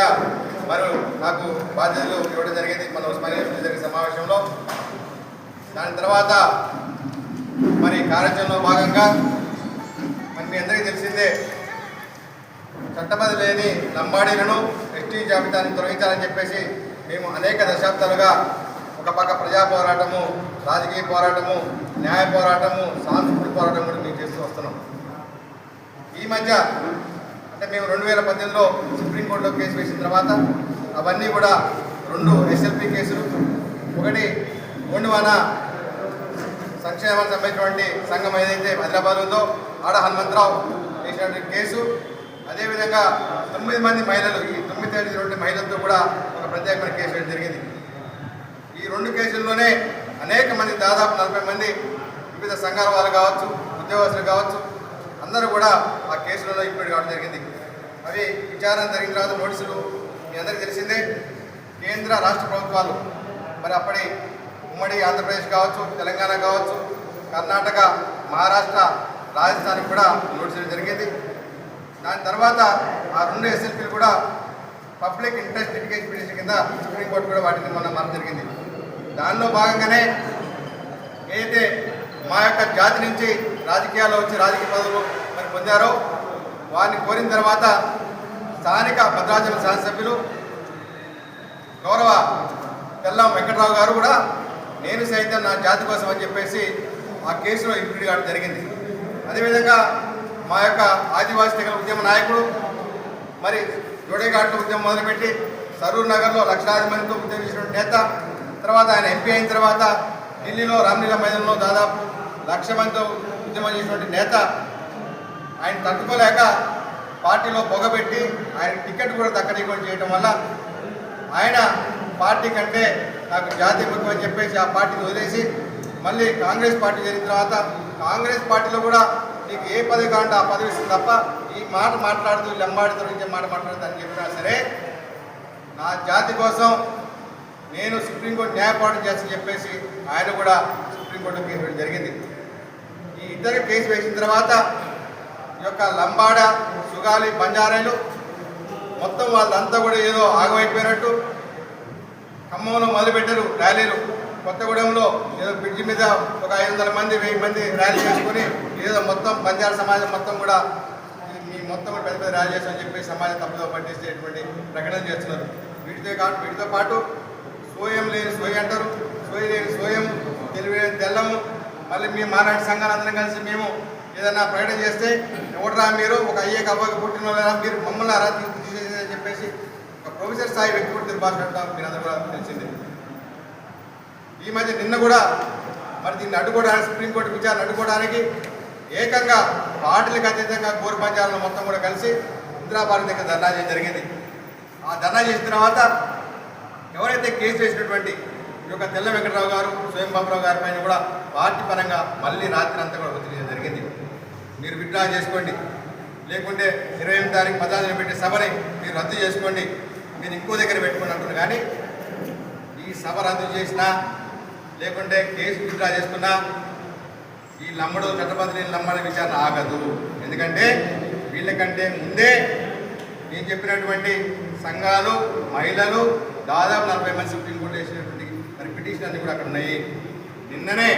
దిశగా మరి నాకు బాధ్యతలు ఇవ్వడం జరిగింది. మన ఉస్మానియా జరిగిన సమావేశంలో. దాని తర్వాత మరి కార్యాచరణలో భాగంగా మరి మీ అందరికీ తెలిసిందే చట్టబద్ధ లేని లంబాడీలను ఎస్టీ జాబితాను తొలగించాలని చెప్పేసి మేము అనేక దశాబ్దాలుగా ఒక పక్క ప్రజా పోరాటము రాజకీయ పోరాటము న్యాయ పోరాటము సాంస్కృతిక పోరాటం కూడా మేము చేస్తూ వస్తున్నాం. ఈ మధ్య మేము రెండు వేల పద్దెనిమిదిలో సుప్రీంకోర్టులో కేసు వేసిన తర్వాత అవన్నీ కూడా రెండు ఎస్ఎల్పి కేసులు ఒకటి గోండువాన సంక్షేమానికి సంబంధించినటువంటి సంఘం ఏదైతే హైదరాబాద్ ఉందో ఆడ హనుమంతరావు వేసినటువంటి కేసు. అదేవిధంగా తొమ్మిది మంది మహిళలు ఈ తొమ్మిది ఐదు రెండు మహిళలతో కూడా ఒక ప్రత్యేకమైన కేసు వేయడం జరిగింది. ఈ రెండు కేసుల్లోనే అనేక మంది దాదాపు నలభై మంది వివిధ సంఘాల వాళ్ళు కావచ్చు ఉద్యోగస్తులు కావచ్చు అందరూ కూడా ఆ కేసులలో ఇప్పుడు కావడం జరిగింది. అవి విచారణ జరిగిన తర్వాత నోటీసులు మీ అందరికీ తెలిసిందే. కేంద్ర రాష్ట్ర ప్రభుత్వాలు మరి అప్పటి ఉమ్మడి ఆంధ్రప్రదేశ్ కావచ్చు తెలంగాణ కావచ్చు కర్ణాటక మహారాష్ట్ర రాజస్థాన్కి కూడా నోటీసులు జరిగింది. దాని తర్వాత ఆ రెండు ఎస్ఎల్పీలు కూడా పబ్లిక్ ఇంట్రెస్ట్ లిటిగేషన్ పిటిషన్ కింద సుప్రీంకోర్టు కూడా వాటిని మొన్న మారడం జరిగింది. దానిలో భాగంగానే ఏదైతే మా యొక్క జాతి నుంచి రాజకీయాల్లో వచ్చి రాజకీయ పదవులు మరి పొందారో వారిని కోరిన తర్వాత స్థానిక భద్రాచలం శాసనసభ్యులు గౌరవ తెల్లం వెంకట్రావు గారు కూడా నేను సైతం నా జాతి కోసం అని చెప్పేసి ఆ కేసులో ఇంప్లీడ్ కావడం జరిగింది. అదేవిధంగా మా యొక్క ఆదివాసీ తెగల ఉద్యమ నాయకుడు మరి జోడేఘాట్ల ఉద్యమం మొదలుపెట్టి సరూర్ నగర్లో లక్షలాది మందితో ఉద్యమం చేసినటువంటి నేత తర్వాత ఆయన ఎంపీ అయిన తర్వాత ఢిల్లీలో రామ్లీలా మైదానంలో దాదాపు లక్ష మందితో ఉద్యమం చేసినటువంటి నేత ఆయన తట్టుకోలేక పార్టీలో పొగబెట్టి ఆయన టికెట్ కూడా దక్కనీయకుండా చేయడం వల్ల ఆయన పార్టీ కంటే నాకు జాతీయ ముఖ్యం అని చెప్పేసి ఆ పార్టీని వదిలేసి మళ్ళీ కాంగ్రెస్ పార్టీ జరిగిన తర్వాత కాంగ్రెస్ పార్టీలో కూడా నీకు ఏ పదవి కావాలంటే ఆ పదవి ఇస్తుంది తప్ప ఈ మాట మాట్లాడుతూ లెంబాడితో నుంచి మాట మాట్లాడుతూ అని చెప్పినా సరే నా జాతి కోసం నేను సుప్రీంకోర్టు న్యాయపాఠం చేస్తని చెప్పేసి ఆయన కూడా సుప్రీంకోర్టు కేసు జరిగింది. ఈ ఇద్దరు కేసు వేసిన తర్వాత యొక్క లంబాడ సుగాలి బంజారాలు మొత్తం వాళ్ళంతా కూడా ఏదో ఆగమైపోయినట్టు ఖమ్మంలో మొదలుపెట్టారు ర్యాలీలు. కొత్తగూడెంలో ఏదో బ్రిడ్జి మీద ఒక ఐదు వందల మంది వెయ్యి మంది ర్యాలీ చేసుకుని ఏదో మొత్తం బంజారా సమాజం మొత్తం కూడా మీ మొత్తం పెద్ద పెద్ద ర్యాలీ చేస్తామని చెప్పి సమాజం తప్పుదో పట్టించేటువంటి ప్రకటన చేస్తున్నారు. వీటితో కాదు వీటితో పాటు సోయం లేని సోయ అంటారు. సోయ లేని సోయం తెలివి తెల్లము. మళ్ళీ మీ మానాటి సంఘాలు అందరం కలిసి మేము ఏదైనా ప్రకటన చేస్తే ఎవడరా మీరు? ఒక అయ్యే అవ్వక పుట్టిన వాళ్ళరా మీరు మమ్మల్ని అరా తీసేసి చెప్పేసి ఒక ప్రొఫెసర్ స్థాయి వ్యక్తి కూడా దుర్భాష మీరు అందరూ కూడా తెలిసింది. ఈ మధ్య నిన్న కూడా మరి దీన్ని అడ్డుకోవడానికి సుప్రీంకోర్టు విచారణ అడ్డుకోవడానికి ఏకంగా పార్టీలకు అతీతంగా గోరు పంచాలను మొత్తం కూడా కలిసి ఇందిరాబాద్ దగ్గర ధర్నా చేయడం జరిగింది. ఆ ధర్నా చేసిన తర్వాత ఎవరైతే కేసు వేసినటువంటి ఈ యొక్క తెల్ల వెంకటరావు గారు స్వయం బాబురావు గారి పైన కూడా పార్టీ పరంగా మళ్ళీ రాత్రి అంతా కూడా ఒత్తిడి జరిగింది. మీరు విత్డ్రా చేసుకోండి. లేకుంటే ఇరవై ఎనిమిది తారీఖు పదార్థం పెట్టే సభని మీరు రద్దు చేసుకోండి. మీరు ఇంకో దగ్గర పెట్టుకోండి అంటున్నారు. కానీ ఈ సభ రద్దు చేసినా లేకుంటే కేసు విత్డ్రా చేసుకున్నా ఈ నమ్మడు చట్టబద్ధ నమ్మడి విచారణ ఆగదు. ఎందుకంటే వీళ్ళకంటే ముందే నేను చెప్పినటువంటి సంఘాలు మహిళలు దాదాపు నలభై మంది సుప్రీంకోర్టు వేసినటువంటి మరి పిటిషన్ అన్ని కూడా అక్కడ ఉన్నాయి. నిన్ననే